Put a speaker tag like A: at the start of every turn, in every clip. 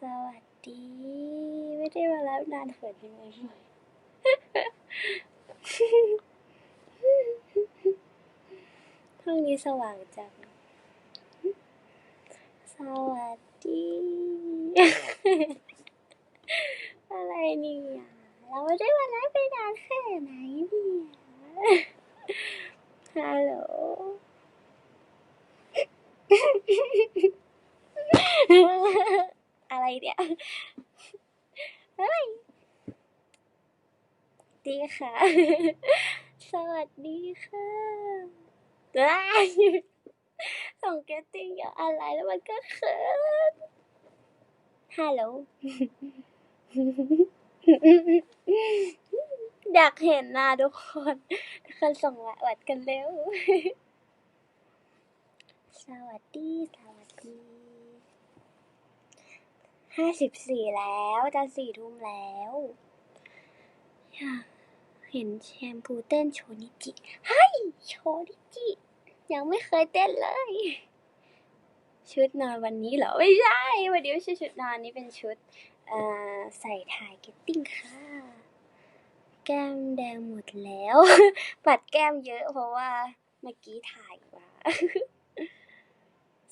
A: สวัสดี ไม่ได้มาแล้วนานเขินยังไงพี่ไหมห้องนี้สว่างจัง สวัสดี อะไรเนี่ยเราไม่ได้มาแล้วไปนานแค่ไหนเนี่ยฮัลโหล อะไร เนี่ยเฮ้ยดีค่ะ สวัสดีค่ะว้ายส่งแกตติ้งอย่าอะไรแล้วมันก็เขินฮัลโหลอยากเห็นหน้าทุกคนทุกคนส่งละหวัดกันเร็ว สวัสดี สวัสดี ห้าสิบสี่แล้วจะสี่ทุ่มแล้ว อยากเห็นแชมพูเต้นโชนิจิเฮ้ยโชนิจิ ยังไม่เคยเต้นเลย ชุดนอนวันนี้เหรอ ไม่ใช่ วันนี้ไม่ใช่ชุดนอนนี่เป็นชุดใส่ถ่ายเกตติ้งค่ะ แก้มแดงหมดแล้ว ปัดแก้มเยอะเพราะว่าเมื่อกี้ถ่ายมา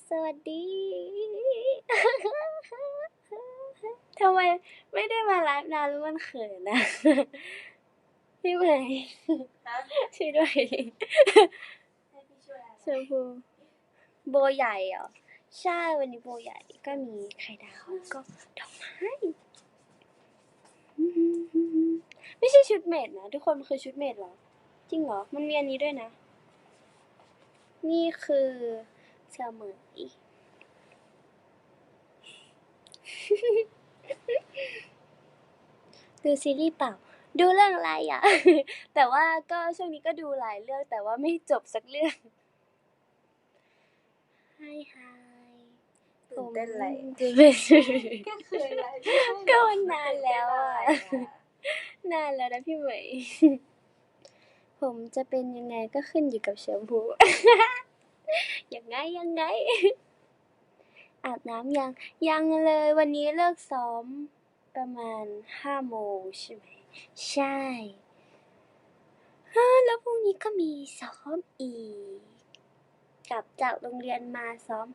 A: สวัสดี ทำไมไม่ได้มาไลฟ์นานแล้วมันเขินนะ พี่เหมย
B: ฮะ
A: ช่วยด้วย
B: ให้พี่ช่วยอะไร
A: ชมพูโบใหญ่เหรอ ใช่วันนี้โบใหญ่ก็มีไข่ดาวแล้วก็ดอกไม้ไม่ใช่ชุดเมดนะ ทุกคนมันคือชุดเมดเหรอ จริงเหรอ มันมีอันนี้ด้วยนะ นี่คือเสมออี ดูซีรีส์เปล่า ดูเรื่องอะไรอะ แต่ว่าก็ช่วงนี้ก็ดูหลายเรื่องแต่ว่าไม่จบสักเรื่องไฮไฮ
B: ตื่นเต้นอะไร
A: ตื่นเต้น
B: ก็เคยไลฟ์
A: ก็มันนานแล้วอะนานแล้วนะพี่เหมย ผมจะเป็นยังไงก็ขึ้นอยู่กับแชมพูยังไงยังไงอาบน้ำยังยังเลยวันนี้เลิกซ้อม ประมาณห้าโมงใช่ไหม ใช่ฮะแล้วพรุ่งนี้ก็มีซ้อมอีก กลับจากโรงเรียนมาซ้อม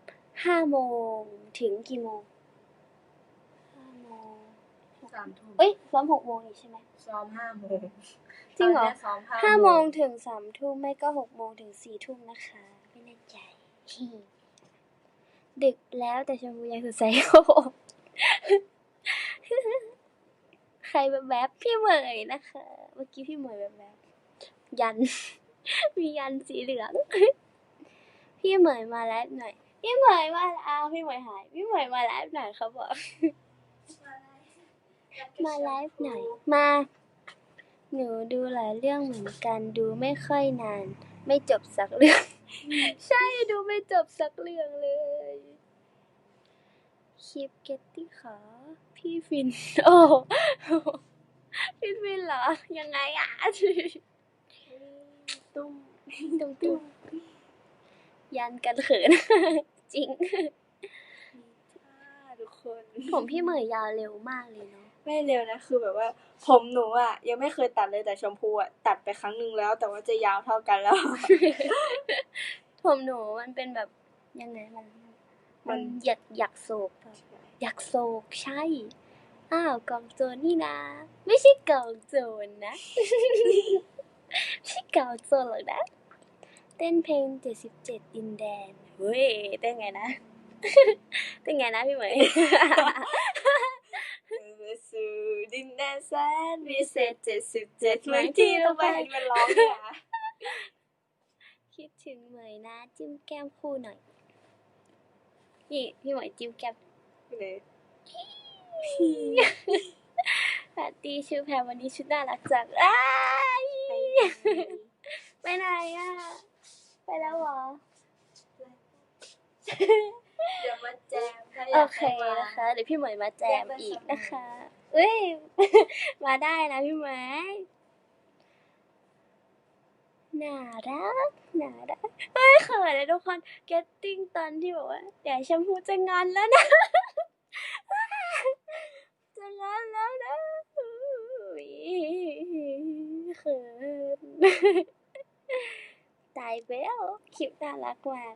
A: ห้าโมงถึงกี่โมงห้าโมง
B: สามทุ่ม
A: เอ้ยซ้อมหกโมงนี่ใช่ไหม
B: ซ้อมห้าโมง
A: จริงเหรอ
B: ตนนี้ซ้อม
A: ห้าโมงถึงสามทุ่มไม่ก็หกโมงถึงสี่ทุ่มนะคะ ไม่แน่ใจ ดึกแล้วแต่ชมพูยังสดใสโอ้โห ใครแบบแบบพี่เหมยนะคะ เมื่อกี้พี่เหมยแบบแบบยัน มียันสีเหลือง พี่เหมยมาไลฟ์หน่อย พี่เหมยมาอ้าวพี่เหมยหาย พี่เหมยมาไลฟ์หน่อยเขาบอก มาไลฟ์หน่อย มา หนูดูหลายเรื่องเหมือนกัน ดูไม่ค่อยนาน ไม่จบสักเรื่อง ใช่ดูไม่จบสักเรื่องเลย คลิปเกตตี้ขอพี่ฟิน โอ้พี่ฟินเหรอ ยังไงอะ
B: ตุ้ม
A: ตุ้มตุ้มยันกันเขิน จริง
B: ทุกคน
A: ผมพี่เหมยยาวเร็วมากเลยเนาะ
B: ไม่เร็วนะ คือแบบว่า ผมหนูอะ ยังไม่เคยตัดเลยแต่ชมพูอะ ตัดไปครั้งหนึ่งแล้ว แต่ว่าจะยาวเท่ากันแล้ว
A: ผมหนูมันเป็นแบบยังไงมัน
B: มั
A: มัน
B: น
A: อยากอยากโศกแบบอยากโศกใช่ อ้าวกองโจรนี่นะ ไม่ใช่กองโจรนะไม่ใช่กองโจรหรอกนะ เต้นเพลงเจ็ดสิบเจ็ดดินแดน เฮ้ยเต้นไงนะเต้นไงนะพี่เหมย
B: สู่ดินแดนแสนวิเศษเจ็ดสิบเจ็ดเหมือนที่ต้องไปมันร้องเนี่ย
A: คิดถึงเหมยนะ จิ้มแก้มคู่หน่อย นี่พี่เหมยจิ้มแก้ม
B: เลย
A: สวัสดีชื่อแพรวันนี้ชุดน่ารักจังอ้ายไปไหนอะ ไปแล้วเหรอ
B: เดี๋ยวมาแจมถ้าอ
A: โอยา
B: ก
A: เค
B: ให้มา
A: นะคะ เดี๋ยวพี่เหมยมาแจม
B: แจมไป
A: อีก
B: สอง
A: นะคะเอ้ย มาได้นะพี่เหมย น่ารักน่ารักไม่เขินเลยทุกคนเก็ตติ้งตอนที่บอกว่าเดี๋ยวแชมพูจะงอนแล้วนะ จะงอนแล้วนะเขินตายไปแล้วคลิปน่ารักว่า